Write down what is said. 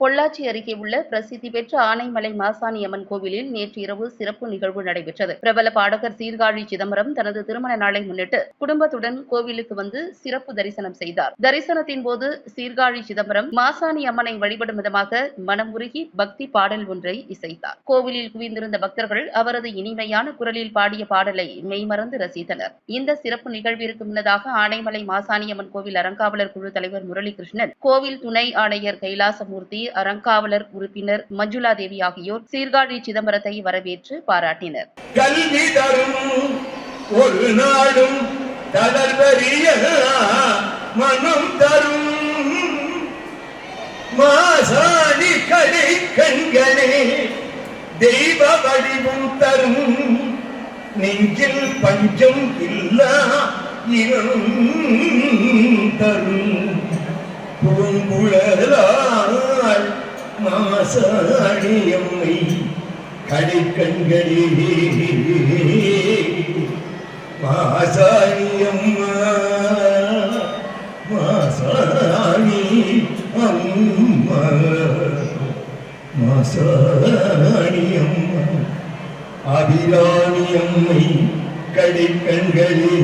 பொள்ளாச்சி அருகே உள்ள பிரசித்தி பெற்ற ஆனைமலை மாசாணி அம்மன் கோவிலில் நேற்று இரவு சிறப்பு நிகழ்வு நடைபெற்றது. பிரபல பாடகர் சீர்காழி சிதம்பரம் தனது திருமண நாளை முன்னிட்டு குடும்பத்துடன் கோவிலுக்கு வந்து சிறப்பு தரிசனம் செய்தார். தரிசனத்தின் போது சீர்காழி சிதம்பரம் மாசாணி அம்மனை வழிபடும் விதமாக மனம் உருகி பக்தி பாடல் ஒன்றை இசைத்தார். கோவிலில் குவிந்திருந்த பக்தர்கள் அவரது இனிமையான குரலில் பாடிய பாடலை மெய்மறந்து ரசித்தனர். இந்த சிறப்பு நிகழ்விற்கு முன்னதாக ஆனைமலை மாசாணியம்மன் கோவில் அறங்காவலர் குழு தலைவர் முரளிகிருஷ்ணன் கோவில் துணை ஆணையர் கைலாசமூர்த்தி அறங்காவலர் உறுப்பினர் மஞ்சுளா தேவி ஆகியோர் சீர்காழி சிதம்பரத்தை வரவேற்று பாராட்டினர். கல்வி தரும் ஒரு நாடும் மனம் தரும். மாசாணி கடை கண்களே தெய்வ வடிவம் தரும். நெஞ்சில் பஞ்சம் இல்லா இனம் தரும். மாசாணியம்மை கடைக்கண்களே மாசாணியம்மா மாசாணி அம்மா மாசாணியம்மா அபிராணியம்மை கடைக்கண்களே